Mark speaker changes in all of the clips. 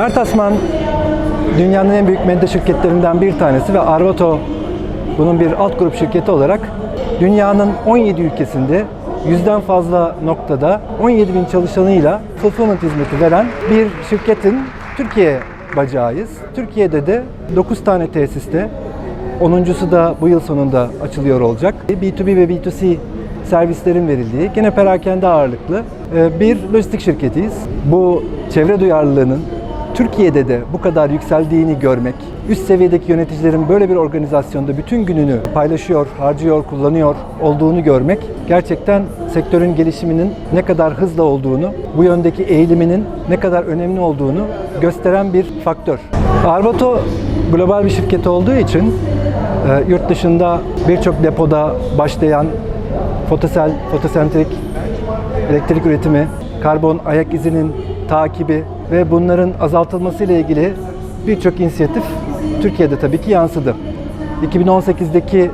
Speaker 1: Bertasman dünyanın en büyük medya şirketlerinden bir tanesi ve Arvato bunun bir alt grup şirketi olarak dünyanın 17 ülkesinde yüzden fazla noktada 17 bin çalışanıyla fulfillment hizmeti veren bir şirketin Türkiye bacağıyız. Türkiye'de de 9 tane tesiste 10.sü da bu yıl sonunda açılıyor olacak. B2B ve B2C servislerin verildiği, gene perakende ağırlıklı e, bir lojistik şirketiyiz. Bu çevre duyarlılığının Türkiye'de de bu kadar yükseldiğini görmek, üst seviyedeki yöneticilerin böyle bir organizasyonda bütün gününü paylaşıyor, harcıyor, kullanıyor olduğunu görmek gerçekten sektörün gelişiminin ne kadar hızlı olduğunu, bu yöndeki eğiliminin ne kadar önemli olduğunu gösteren bir faktör. Arvato global bir şirket olduğu için e, yurt dışında birçok depoda başlayan fotosel, fotosentrik elektrik üretimi, karbon ayak izinin takibi ve bunların azaltılması ile ilgili birçok inisiyatif Türkiye'de tabii ki yansıdı. 2018'deki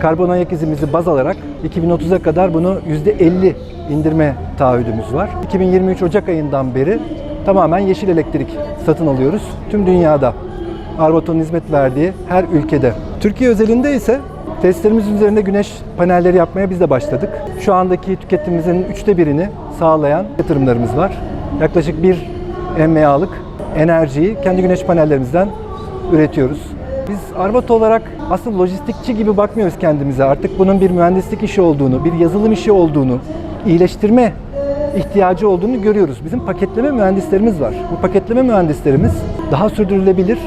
Speaker 1: karbon ayak izimizi baz alarak 2030'a kadar bunu %50 indirme taahhüdümüz var. 2023 Ocak ayından beri tamamen yeşil elektrik satın alıyoruz. Tüm dünyada Arbaton'un hizmet verdiği her ülkede. Türkiye özelinde ise testlerimiz üzerinde güneş panelleri yapmaya biz de başladık. Şu andaki tüketimimizin üçte birini sağlayan yatırımlarımız var. Yaklaşık 1 MMA'lık enerjiyi kendi güneş panellerimizden üretiyoruz. Biz Arbat olarak asıl lojistikçi gibi bakmıyoruz kendimize. Artık bunun bir mühendislik işi olduğunu, bir yazılım işi olduğunu, iyileştirme ihtiyacı olduğunu görüyoruz. Bizim paketleme mühendislerimiz var. Bu paketleme mühendislerimiz daha sürdürülebilir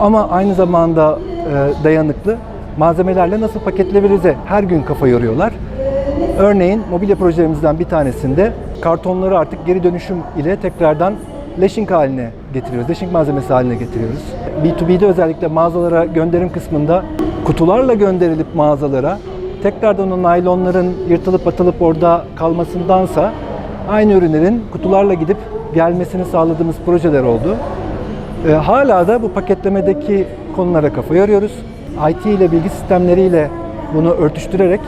Speaker 1: ama aynı zamanda e, dayanıklı malzemelerle nasıl paketleyebilirize her gün kafa yoruyorlar. Örneğin mobilya projelerimizden bir tanesinde kartonları artık geri dönüşüm ile tekrardan leşing haline getiriyoruz. Leşing malzemesi haline getiriyoruz. B2B'de özellikle mağazalara gönderim kısmında kutularla gönderilip mağazalara tekrardan o naylonların yırtılıp atılıp orada kalmasındansa aynı ürünlerin kutularla gidip gelmesini sağladığımız projeler oldu. E, hala da bu paketlemedeki konulara kafa yoruyoruz. IT ile bilgi sistemleriyle bunu örtüştürerek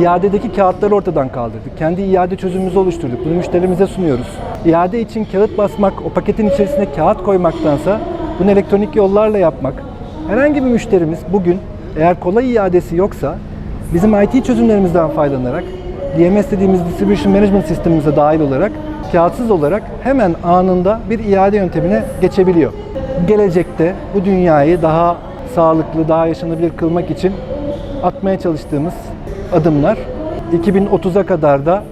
Speaker 1: iadedeki kağıtları ortadan kaldırdık. Kendi iade çözümümüzü oluşturduk. Bunu müşterimize sunuyoruz. İade için kağıt basmak, o paketin içerisine kağıt koymaktansa bunu elektronik yollarla yapmak. Herhangi bir müşterimiz bugün eğer kolay iadesi yoksa bizim IT çözümlerimizden faydalanarak DMS dediğimiz Distribution Management sistemimize dahil olarak kağıtsız olarak hemen anında bir iade yöntemine geçebiliyor. Gelecekte bu dünyayı daha sağlıklı, daha yaşanabilir kılmak için atmaya çalıştığımız adımlar 2030'a kadar da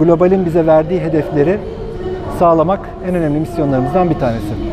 Speaker 1: globalin bize verdiği hedefleri sağlamak en önemli misyonlarımızdan bir tanesi.